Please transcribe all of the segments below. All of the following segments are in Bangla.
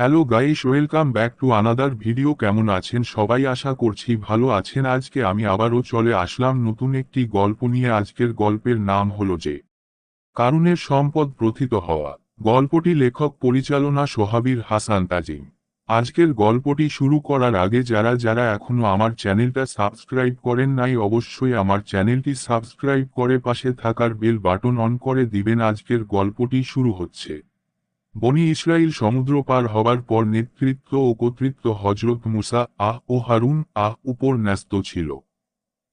Hello guys welcome back to another video কেমন আছেন সবাই? আশা করছি ভালো আছেন। আজকে আমি আবারও চলে আসলাম নতুন একটি গল্প নিয়ে। আজকের গল্পের নাম হলো যে, কারণের সম্পদ প্রথিত হওয়া। গল্পটি লেখক, পরিচালনা সোহাবির হাসান তাজিম। আজকের গল্পটি শুরু করার আগে যারা যারা এখনও আমার চ্যানেলটা সাবস্ক্রাইব করেন নাই, অবশ্যই আমার চ্যানেলটি সাবস্ক্রাইব করে পাশে থাকার বেল বাটন অন করে দিবেন। আজকের গল্পটি শুরু হচ্ছে। বনি ইসরায়েল সমুদ্র পার হবার পর নেতৃত্ব ও কর্তৃত্ব হজরত মুসা, আহ ও হারুন, আহ উপর ন্যস্ত ছিল।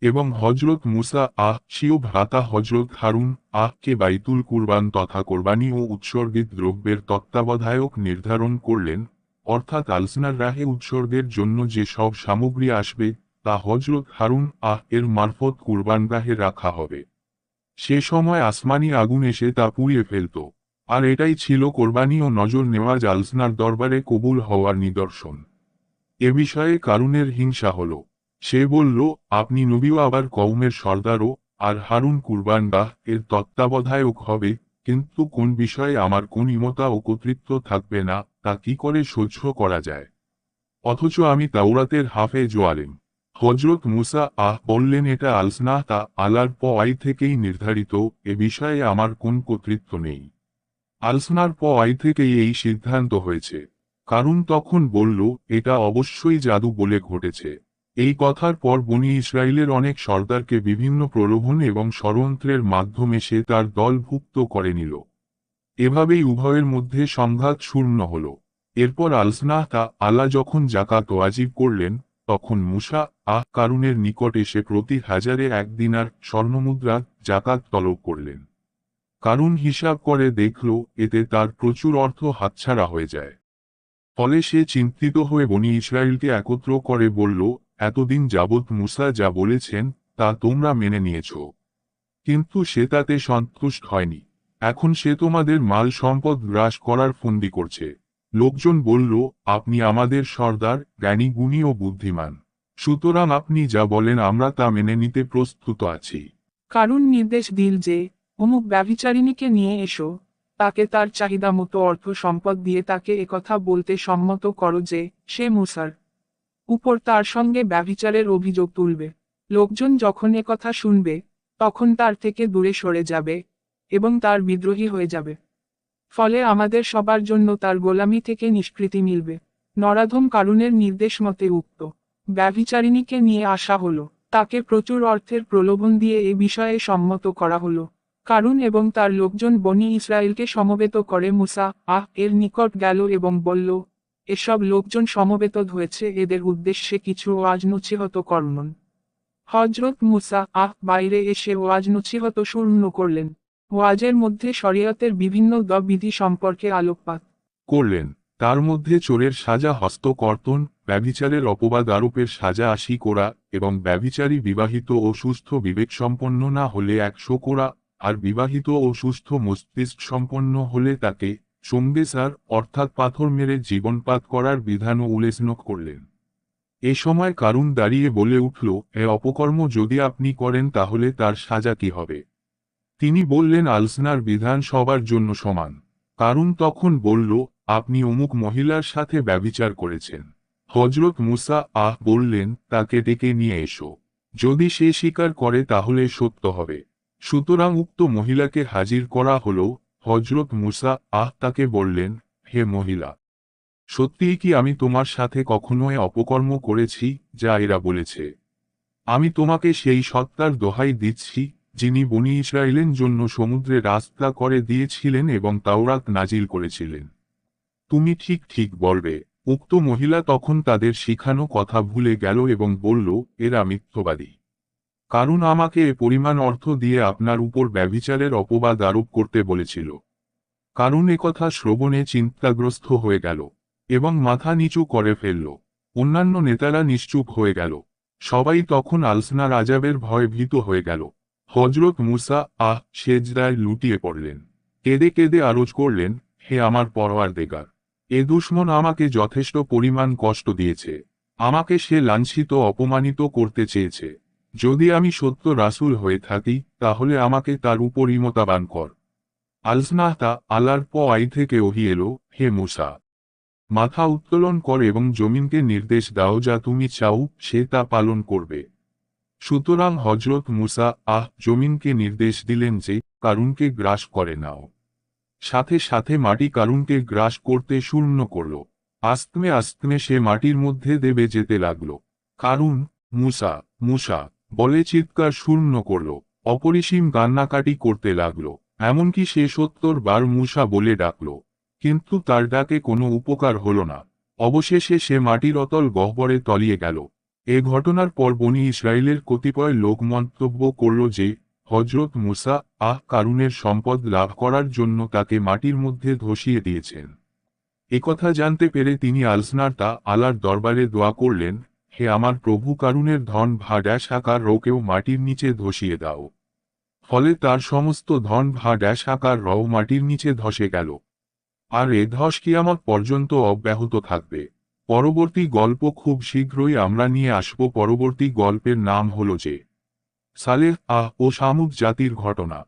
এবং হজরত মুসা, আহ সিও ভ্রাতা হজরত হারুন আহকে বাইতুল কুরবান তথা কোরবানি ও উৎসর্গিত দ্রব্যের তত্ত্বাবধায়ক নির্ধারণ করলেন, অর্থাৎ আলসনার রাহে উৎসর্গের জন্য যে সব সামগ্রী আসবে, তা হজরত হারুন, আহ এর মারফত কুরবানগাহে রাখা হবে। সে সময় আসমানি আগুন এসে তা পুড়িয়ে ফেলত। আর এটাই ছিল কোরবানি ও নজর নেওয়া জালসনার দরবারে কবুল হওয়ার নিদর্শন। এ বিষয়ে কারুনের হিংসা হল। সে বলল, আপনি নবীও আবার কৌমের সর্দারও আর হারুন কুরবানগাহ এর তত্ত্বাবধায়ক হবে, কিন্তু কোন বিষয়ে আমার কোন ইমতা ও কর্তৃত্ব থাকবে না, তা কি করে সহ্য করা যায়? অথচ আমি তাওরাতের হাফে জোয়ালেম হজরত মুসা আহ বললেন, এটা আলসনাহ তা আলার পয় থেকেই নির্ধারিত, এ বিষয়ে আমার কোন কর্তৃত্ব নেই। আলসনার পয় থেকেই এই সিদ্ধান্ত হয়েছে। কারণ তখন বলল, এটা অবশ্যই জাদু বলে ঘটেছে। এই কথার পর বনি ইসরায়েলের অনেক সর্দারকে বিভিন্ন প্রলোভন এবং ষড়যন্ত্রের মাধ্যমে সে তার দলভুক্ত করে নিল। এভাবেই উভয়ের মধ্যে সংঘাত শূন্য হল। এরপর আলসনাহ তা আল্লাহ যখন জাকাত ওয়াজিব করলেন, তখন মুসা আহ কারুনের নিকট এসে প্রতি হাজারে একদিনার স্বর্ণমুদ্রা জাকাত তলব করলেন। কারণ হিসাব করে দেখল, এতে তার প্রচুর অর্থ হাতছাড়া হয়ে যায়। ফলে সে চিন্তিত হয়ে বনি ইসরায়েলকে একত্র করে বলল, এতদিন যাবৎ মুসা যা বলেছেন, তা তোমরা মেনে নিয়েছ। কিন্তু সে তাতে সন্তুষ্ট হয়নি। এখন সে তোমাদের মাল সম্পদ গ্রাস করার ফন্দি করছে। লোকজন বলল, আপনি আমাদের সর্দার, জ্ঞানী, গুণী ও বুদ্ধিমান। সুতরাং আপনি যা বলেন, আমরা তা মেনে নিতে প্রস্তুত আছি। কারুন নির্দেশ দিল যে অমুক ব্যভিচারিণীকে নিয়ে এসো। তাকে তার চাহিদা মতো অর্থ সম্পদ দিয়ে তাকে একথা বলতে সম্মত করো যে, সে মুসার উপর তার সঙ্গে ব্যভিচারের অভিযোগ তুলবে। লোকজন যখন একথা শুনবে, তখন তার থেকে দূরে সরে যাবে এবং তার বিদ্রোহী হয়ে যাবে। ফলে আমাদের সবার জন্য তার গোলামি থেকে নিষ্কৃতি মিলবে। নরাধম কারুনের নির্দেশ মতে উক্ত ব্যভিচারিণীকে নিয়ে আসা হলো। তাকে প্রচুর অর্থের প্রলোভন দিয়ে এ বিষয়ে সম্মত করা হলো। কারুন এবং তার লোকজন বনি ইসরায়েলকে সমবেত করে মুসা, আহ, এর নিকট গেল এবং বলল, এসব লোকজন সমবেত হয়েছে, এদের উদ্দেশ্যে কিছু ওয়াজ নছিহত করুন। হজরত মুসা, আহ, বাইরে এসে ওয়াজ নছিহত শূন্য করলেন। ওয়াজের মধ্যে শরীয়তের বিভিন্ন দ বিধি সম্পর্কে আলোকপাত। করলেন। তার মধ্যে চোরের সাজা হস্তকর্তন ব্যভিচারের অপবাদ, আরোপের সাজা আশি কোরা এবং ব্যভিচারী বিবাহিত ও সুস্থ বিবেকসম্পন্ন না হলে একশো কোরা আর বিবাহিত ও সুস্থ মস্তিষ্ক সম্পন্ন হলে তাকে সঙ্গেসার অর্থাৎ পাথর মেরে জীবনপাত করার বিধানও উল্লেখ করলেন। এ সময় কারুন দাঁড়িয়ে বলে উঠল, এ অপকর্ম যদি আপনি করেন তাহলে তার সাজা কি হবে? তিনি বললেন, আলসনার বিধান সবার জন্য সমান। কারুন তখন বলল, আপনি অমুক মহিলার সাথে ব্যবিচার করেছেন। হজরত মুসা আহ বললেন, তাকে ডেকে নিয়ে এসো। যদি সে স্বীকার করে তাহলে সত্য হবে। সুতরাং উক্ত মহিলাকে হাজির করা হল হজরত মুসা। আহ, তাকে বললেন, হে মহিলা, সত্যিই কি আমি তোমার সাথে কখনো অপকর্ম করেছি? যা এরা বলেছে। আমি তোমাকে সেই সত্তার দোহাই দিচ্ছি, যিনি বনি ইসরায়েলের জন্য সমুদ্রে রাস্তা করে দিয়েছিলেন এবং তাওরাত নাজিল করেছিলেন। তুমি ঠিক ঠিক বলবে। উক্ত মহিলা তখন তাদের শিখানো কথা ভুলে গেল এবং বলল, এরা মিথ্যবাদী। কারণ আমাকে এ পরিমাণ অর্থ দিয়ে আপনার উপর ব্যভিচারের অপবাদ আরোপ করতে বলেছিল। কারণ কথা শ্রবণে চিন্তাগ্রস্ত হয়ে গেল, এবং মাথা নিচু করে ফেলল। অন্যান্য নেতারা নিশ্চুপ হয়ে গেল। সবাই তখন আলসনার আজাবের ভয়ে ভীত হয়ে গেল। হজরত মুসা আহ সেজদায় লুটিয়ে পড়লেন। কেঁদে কেঁদে আরোজ করলেন, হে আমার পরওয়ার দেগার এ দুশ্মন আমাকে যথেষ্ট পরিমাণ কষ্ট দিয়েছে। আমাকে সে লাঞ্ছিত, অপমানিত করতে চেয়েছে। যদি আমি সত্য রাসুল হয়ে থাকি, তাহলে আমাকে তার উপর ইমতাবান কর। আলসনাহতা আল্লাহর পয় থেকে ওহি এলো, হে মুসা। মাথা উত্তোলন কর এবং জমিনকে নির্দেশ দাও যা তুমি চাও, সে তা পালন করবে। সুতরাং হজরত মুসা, আহ, জমিনকে নির্দেশ দিলেন যে, কারুনকে গ্রাস করে নাও। সাথে সাথে মাটি কারুনকে গ্রাস করতে শূন্য করল। আস্তমে আস্তমে সে মাটির মধ্যে দেবে যেতে লাগল। কারুন, মুসা মুসা বলে চিৎকার শূন্য করল। অপরিসীম কান্নাকাটি করতে লাগল। এমনকি সে সত্তর বার মুসা বলে ডাকল। কিন্তু তার ডাকে কোনো উপকার হল না। অবশেষে সে মাটির অতল গহ্বরে তলিয়ে গেল। এ ঘটনার পর বনি ইসরায়েলের কতিপয় লোক মন্তব্য করল যে হজরত মুসা আহ কারুনের সম্পদ লাভ করার জন্য তাকে মাটির মধ্যে ধসিয়ে দিয়েছেন। একথা জানতে পেরে তিনি আলসনারতা আলার দরবারে দোয়া করলেন হে আমার প্রভু কারুনের ধন ভা ড্যাশ রোকেও মাটির নিচে ধসিয়ে দাও। ফলে তার সমস্ত ধন ভা ড্যাশ রও মাটির নিচে ধসে গেল। আর এ ধস কি কিয়ামত পর্যন্ত অব্যাহত থাকবে। পরবর্তী গল্প খুব শীঘ্রই আমরা নিয়ে আসব। পরবর্তী গল্পের নাম হল যে সালেহ আহ ও শামুক জাতির ঘটনা।